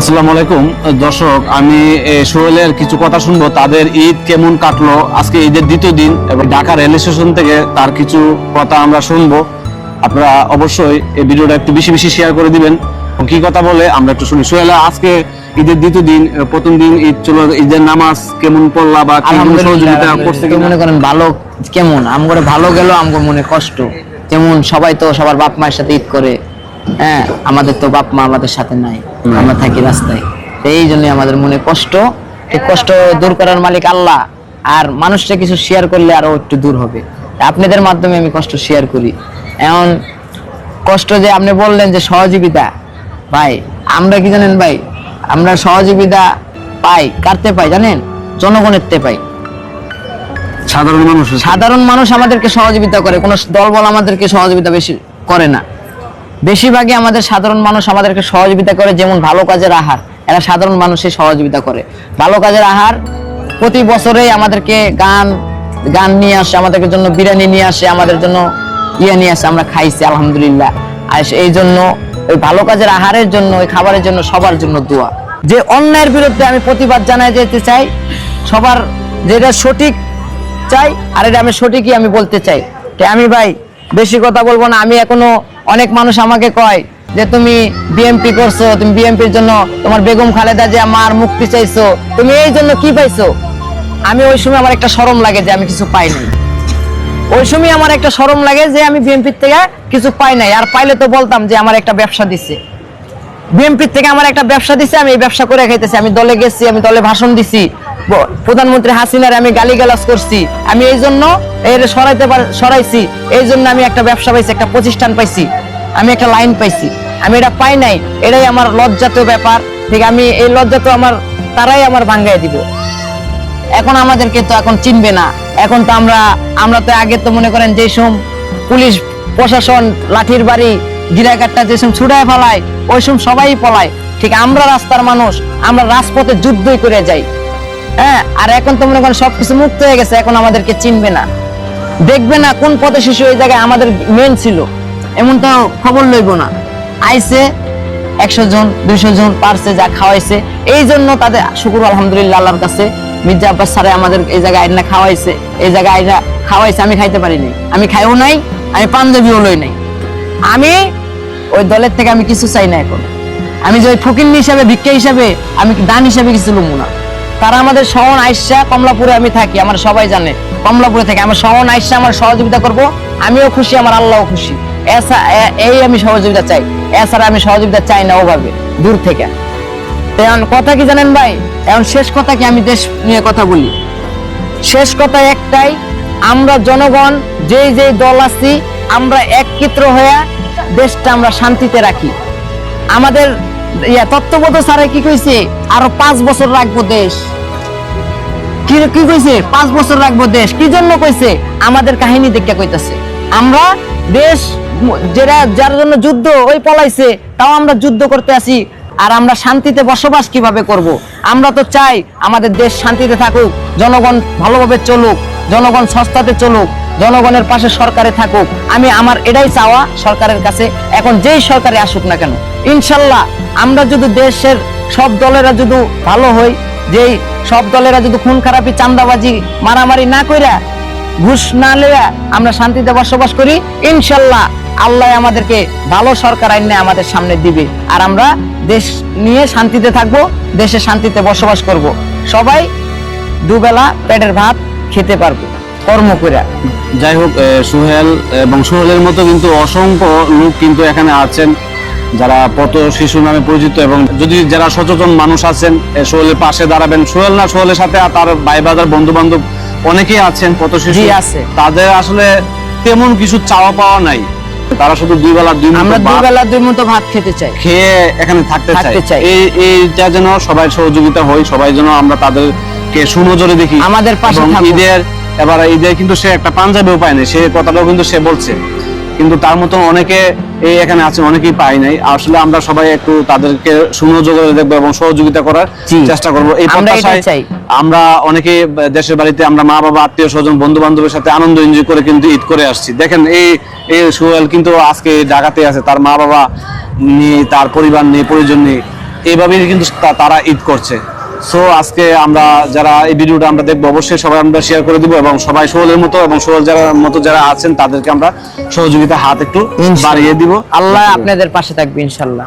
আসসালামু আলাইকুম। দর্শক আমি সোহেলের কিছু কথা শুনব। তাদের ঈদ কেমন কাটলো? আজকে ঈদের দ্বিতীয় দিন এবং ঢাকা রেল স্টেশন থেকে তার কিছু কথা আমরা শুনব। আপনারা অবশ্যই এই ভিডিওটা একটু বেশি বেশি শেয়ার করে দিবেন। কি কথা বলে আমরা একটু শুনি। সোহেল আজকে ঈদের দ্বিতীয় দিন প্রথম দিন ঈদ চলো ঈদের নামাজ কেমন পড়লা বা সহযোগিতা করছে মনে করেন ভালো কেমন? আমগরে ভালো গেল আমগো মনে কষ্ট। যেমন সবাই তো সবার বাপ মায়ের সাথে ঈদ করে। হ্যাঁ আমাদের তো বাপ মা আমাদের সাথে নাই আমরা থাকি রাস্তায়। তো এই জন্য আমাদের মনে কষ্ট। এই কষ্ট দূর করার মালিক আল্লাহ। আর মানুষটা কিছু শেয়ার করলে আরও একটু দূর হবে। আপনাদের মাধ্যমে আমি কষ্ট শেয়ার করি। এখন কষ্ট যে আপনি বললেন যে সহযোগিতা ভাই আমরা কি জানেন ভাই? আমরা সহযোগিতা পাই কাটতে পাই জানেন? জনগণের তে পাই। সাধারণ মানুষ। সাধারণ মানুষ আমাদেরকে সহযোগিতা করে। কোনো দলবল আমাদেরকে সহযোগিতা বেশি করে না। বেশিরভাগই আমাদের সাধারণ মানুষ আমাদেরকে সহযোগিতা করে, যেমন ভালো কাজের আহার। এরা সাধারণ মানুষের সহযোগিতা করে। ভালো কাজের আহার প্রতি বছরেই আমাদেরকে গান গান নিয়ে আসে আমাদের জন্য বিরিয়ানি নিয়ে আসে, আমাদের জন্য ইয়ে নিয়ে আসে, আমরা খাইছি, আলহামদুলিল্লাহ। আর এই জন্য, ওই ভালো কাজের আহারের জন্য, ওই খাবারের জন্য সবার জন্য দোয়া। যে অন্যায়ের বিরুদ্ধে আমি প্রতিবাদ জানাই যেতে চাই, সবার যেটা সঠিক চাই, আর এটা আমি সঠিকই আমি বলতে চাই। আমি ভাই, বেশি কথা বলব না, আমি এখনও অনেক মানুষ আমাকে কয় যে, তুমি বিএমপি করছ, তুমি বিএমপির জন্য তোমার বেগম খালেদা যে আমার মুক্তি চাইছো। তুমি এই জন্য কি পাইছো? আমি ওই সময় আমার একটা শরম লাগে যে আমি কিছু পাইনি ওই সময় আমার একটা শরম লাগে যে আমি বিএমপির থেকে কিছু পাই নাই। আর পাইলে তো বলতাম যে আমার একটা ব্যবসা দিছে। বিএনপির থেকে আমার একটা ব্যবসা দিছে, আমি এই ব্যবসা করে খাইতেছি। আমি দলে গেছি, আমি দলে ভাষণ দিছি। প্রধানমন্ত্রী হাসিনার আমি গালিগালাজ করছি। আমি এই জন্য এর সরাইতে সরাইছি। এই জন্য আমি একটা ব্যবসা পাইছি, একটা প্রতিষ্ঠান পাইছি। আমি একটা লাইন পাইছি। আমি এটা পাই নাই, এটাই আমার লজ্জাত ব্যাপার। ঠিক, আমি এই লজ্জা তো আমার, তারাই আমার ভাঙ্গাই দিব। এখন আমাদেরকে তো এখন চিনবে না। এখন তো আমরা আমরা তো আগে তো মনে করেন যে সব পুলিশ, প্রশাসন, লাঠির বাড়ি গিরাকাটটা যে সব ছুটায় ফেলায়, ওই সব সবাই পলায়। ঠিক, আমরা রাস্তার মানুষ, আমরা রাজপথে যুদ্ধই করে যাই। হ্যাঁ আর এখন তো মনে করেন সবকিছু মুক্ত হয়ে গেছে, এখন আমাদেরকে চিনবে না। দেখবে না কোন পথে শিশু এই জায়গায় আমাদের মেন ছিল। এমন তো খবর লইব না। আইসে একশো জন, দুইশো জন পারছে যা খাওয়াইছে। এই জন্য তাদের শুকুর, আলহামদুলিল্লাহ, আল্লাহর কাছে মির্জা আব্বাস স্যারে আমাদের এই জায়গায় আইনা খাওয়াইছে। এই জায়গায় আইনা খাওয়াইছে, আমি খাইতে পারিনি। আমি খাইও নাই, আমি পাঞ্জাবিও লই নাই। আমি ওই দলের থেকে আমি কিছু চাই না এখন। আমি যে ওই ফকির হিসাবে, ভিক্ষা হিসাবে আমি দান হিসাবে কিছু লুমু না। তারা আমাদের শহর আইসা কমলাপুরে আমি থাকি, আমার সবাই জানে। কমলাপুরে থাকি আমার শহর আইসা আমার সহযোগিতা করব, আমিও খুশি, আমার আল্লাহও খুশি। এসা এই আমি সহযোগিতা চাই। এছাড়া আমি সহযোগিতা চাই না ওভাবে, দূর থেকে। এখন কথা কি জানেন ভাই? এখন শেষ কথা কি আমি দেশ নিয়ে কথা বলি? শেষ কথা একটাই, আমরা জনগণ, যেই যেই দল আছি, আমরা একত্রিত হয়ে দেশটা আমরা শান্তিতে রাখি। আমাদের কি কইছে? আরও পাঁচ বছর রাখব দেশ। কি কি কইছে? পাঁচ বছর রাখব দেশ। কি জন্য কইছে? আমাদের কাহিনী দেখে কইতাছে। আমরা দেশ যারা, যার জন্য যুদ্ধ ওই পলাইছে, তাও আমরা যুদ্ধ করতে আসি। আর আমরা শান্তিতে বসবাস কীভাবে করব। আমরা তো চাই আমাদের দেশ শান্তিতে থাকুক, জনগণ ভালোভাবে চলুক। জনগণ সস্তাতে চলুক, জনগণের পাশে সরকারে থাকুক, আমি আমার এটাই চাওয়া সরকারের কাছে এখন যেই সরকারে আসুক না কেন, ইনশাল্লাহ আমরা যদি দেশের সব দলেরা যদি ভালো হই, যেই সব দলেরা যদি খুন খারাপি চান্দাবাজি মারামারি না কইরা ঘুষ না লেয়া আমরা শান্তিতে বসবাস করি, ইনশাল্লাহ আল্লাহ আমাদেরকে ভালো সরকার আইনে আমাদের সামনে দিবে আর আমরা দেশ নিয়ে শান্তিতে থাকব, দেশে শান্তিতে বসবাস করব। সবাই দুবেলা পেটের ভাত খেতে পারব কর্ম করে যাই হোক সোহেল এবং সোহেলের মতো কিন্তু অসংখ্য লোক কিন্তু এখানে আছেন যারা পথ শিশু নামে পরিচিত এবং যদি যারা সচেতন মানুষ আছেন সোহেলের পাশে দাঁড়াবেন। সোহেল না সোহেলের সাথে তার ভাই বাজার বন্ধু বান্ধব অনেকেই আছেন পথ শিশু। আছে। তাদের আসলে তেমন কিছু চাওয়া পাওয়া নাই। তারা শুধু দুই বেলা দুই আমরা ভাত দুবেলা দুই মতো ভাত খেতে চাই। খেয়ে এখানে থাকতে চাই। এই এইটা যেন সবাই সহযোগিতা হই সবাই যেন আমরা তাদেরকে সুনজরে দেখি। আমাদের পাশে থাকুক। ঈদের এবার ঈদের কিন্তু সে একটা পাঞ্জাবিও পায় নাই সে কথাটাও কিন্তু সে বলছে। কিন্তু তার মতন অনেকে এই এখানে আছেন অনেকেই পাই নাই। আসলে আমরা সবাই একটু তাদেরকে সুনজরে দেখব এবং সহযোগিতা করার চেষ্টা করব। এই প্রত্যাশায়। আমরা অনেকে দেশের বাড়িতে আমরা মা বাবা আত্মীয় স্বজন বন্ধু বান্ধবের সাথে আনন্দ এনজয় করে কিন্তু ঈদ করে আসছি। দেখেন এই এই সোহেল কিন্তু আজকে ঢাকাতে আছে তার মা বাবা নিয়ে তার পরিবার নিয়ে পরিজন নিয়ে এইভাবেই কিন্তু তারা ঈদ করছে। সো আজকে আমরা যারা এই ভিডিওটা আমরা দেখব অবশ্যই সবাই আমরা শেয়ার করে দিব এবং সবাই সোহলের মতো এবং সোহল যারা মতো যারা আছেন তাদেরকে আমরা সহযোগিতা হাত একটু বাড়িয়ে দিব। আল্লাহ আপনাদের পাশে থাকবে ইনশাল্লাহ।